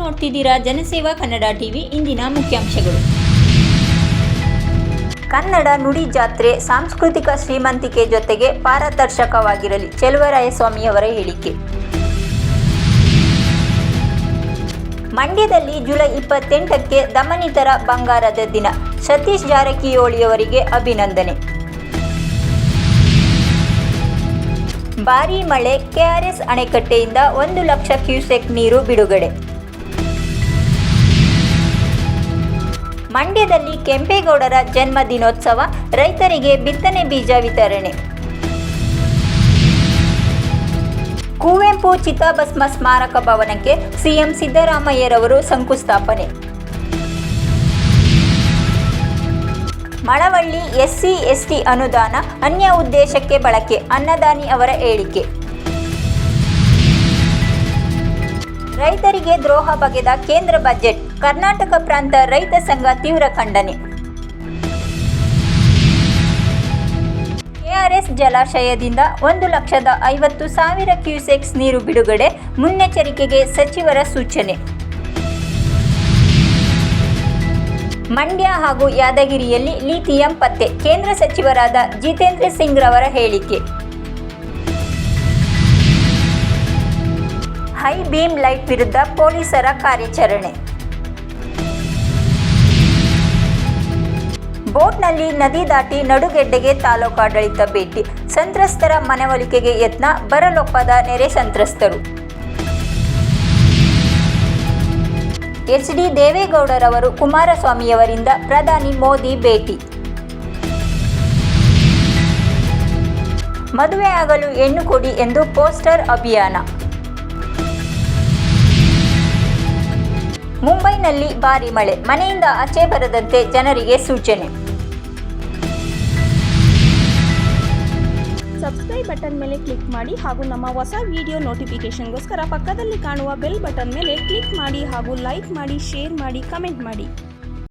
ನೋಡ್ತಿದ್ದೀರಾ ಜನಸೇವಾ ಕನ್ನಡ ಟಿವಿ ಇಂದಿನ ಮುಖ್ಯಾಂಶಗಳು. ಕನ್ನಡ ನುಡಿ ಜಾತ್ರೆ ಸಾಂಸ್ಕೃತಿಕ ಶ್ರೀಮಂತಿಕೆ ಜೊತೆಗೆ ಪಾರದರ್ಶಕವಾಗಿರಲಿ, ಚೆಲುವರಾಯಸ್ವಾಮಿಯವರ ಹೇಳಿಕೆ. ಮಂಡ್ಯದಲ್ಲಿ ಜುಲೈ ಇಪ್ಪತ್ತೆಂಟಕ್ಕೆ ದಮನಿತರ ಬಂಗಾರದ ದಿನ, ಸತೀಶ್ ಜಾರಕಿಹೊಳಿಯವರಿಗೆ ಅಭಿನಂದನೆ. ಭಾರೀ ಮಳೆ, ಕೆಆರ್ಎಸ್ ಅಣೆಕಟ್ಟೆಯಿಂದ ಒಂದು ಲಕ್ಷ ಕ್ಯೂಸೆಕ್ ನೀರು ಬಿಡುಗಡೆ. ಮಂಡ್ಯದಲ್ಲಿ ಕೆಂಪೇಗೌಡರ ಜನ್ಮ ದಿನೋತ್ಸವ, ರೈತರಿಗೆ ಬಿತ್ತನೆ ಬೀಜ ವಿತರಣೆ. ಕುವೆಂಪು ಚಿತಾಭಸ್ಮ ಸ್ಮಾರಕ ಭವನಕ್ಕೆ ಸಿಎಂ ಸಿದ್ದರಾಮಯ್ಯರವರು ಶಂಕುಸ್ಥಾಪನೆ. ಮಳವಳ್ಳಿ ಎಸ್ಸಿ, ಎಸ್ಟಿ ಅನುದಾನ, ಅನ್ಯ ಉದ್ದೇಶಕ್ಕೆ ಬಳಕೆ, ಅನ್ನದಾನಿ ಅವರ ಹೇಳಿಕೆ. ರೈತರಿಗೆ ದ್ರೋಹ ಬಗೆದ ಕೇಂದ್ರ ಬಜೆಟ್, ಕರ್ನಾಟಕ ಪ್ರಾಂತ ರೈತ ಸಂಘ ತೀವ್ರ ಖಂಡನೆ. ಕೆಆರ್ಎಸ್ ಜಲಾಶಯದಿಂದ ಒಂದು ಲಕ್ಷದ ಐವತ್ತು ಸಾವಿರ ಕ್ಯೂಸೆಕ್ಸ್ ನೀರು ಬಿಡುಗಡೆ, ಮುನ್ನೆಚ್ಚರಿಕೆಗೆ ಸಚಿವರ ಸೂಚನೆ. ಮಂಡ್ಯ ಹಾಗೂ ಯಾದಗಿರಿಯಲ್ಲಿ ಲಿಥಿಯಂ ಪತ್ತೆ, ಕೇಂದ್ರ ಸಚಿವರಾದ ಜಿತೇಂದ್ರ ಸಿಂಗ್ ರವರ ಹೇಳಿಕೆ. ಹೈ ಬೀಮ್ ಲೈಟ್ ವಿರುದ್ಧ ಪೊಲೀಸರ ಕಾರ್ಯಾಚರಣೆ. ಬೋಟ್ನಲ್ಲಿ ನದಿ ದಾಟಿ ನಡುಗೆಡ್ಡೆಗೆ ತಾಲೂಕಾಡಳಿತ ಭೇಟಿ. ಸಂತ್ರಸ್ತರ ಮನವೊಲಿಕೆಗೆ ಯತ್ನ, ಬರಲೊಪ್ಪದ ನೆರೆ ಸಂತ್ರಸ್ತರು. ಎಚ್ ಡಿ ದೇವೇಗೌಡರವರು ಕುಮಾರಸ್ವಾಮಿಯವರಿಂದ ಪ್ರಧಾನಿ ಮೋದಿ ಭೇಟಿ. ಮದುವೆ ಆಗಲು ಹೆಣ್ಣು ಕೊಡಿ ಎಂದು ಪೋಸ್ಟರ್ ಅಭಿಯಾನ. ಮುಂಬೈನಲ್ಲಿ ಭಾರಿ ಮಳೆ. ಮನೆಯಿಂದ ಆಚೆ ಬರದಂತೆ ಜನರಿಗೆ ಸೂಚನೆ. ಸಬ್ಸ್ಕ್ರೈಬ್ ಬಟನ್ ಮೇಲೆ ಕ್ಲಿಕ್ ಮಾಡಿ ಹಾಗೂ ನಮ್ಮ ಹೊಸ ವಿಡಿಯೋ ನೋಟಿಫಿಕೇಶನ್ಗೋಸ್ಕರ ಪಕ್ಕದಲ್ಲಿ ಕಾಣುವ ಬೆಲ್ ಬಟನ್ ಮೇಲೆ ಕ್ಲಿಕ್ ಮಾಡಿ ಹಾಗೂ ಲೈಕ್ ಮಾಡಿ, ಶೇರ್ ಮಾಡಿ, ಕಮೆಂಟ್ ಮಾಡಿ.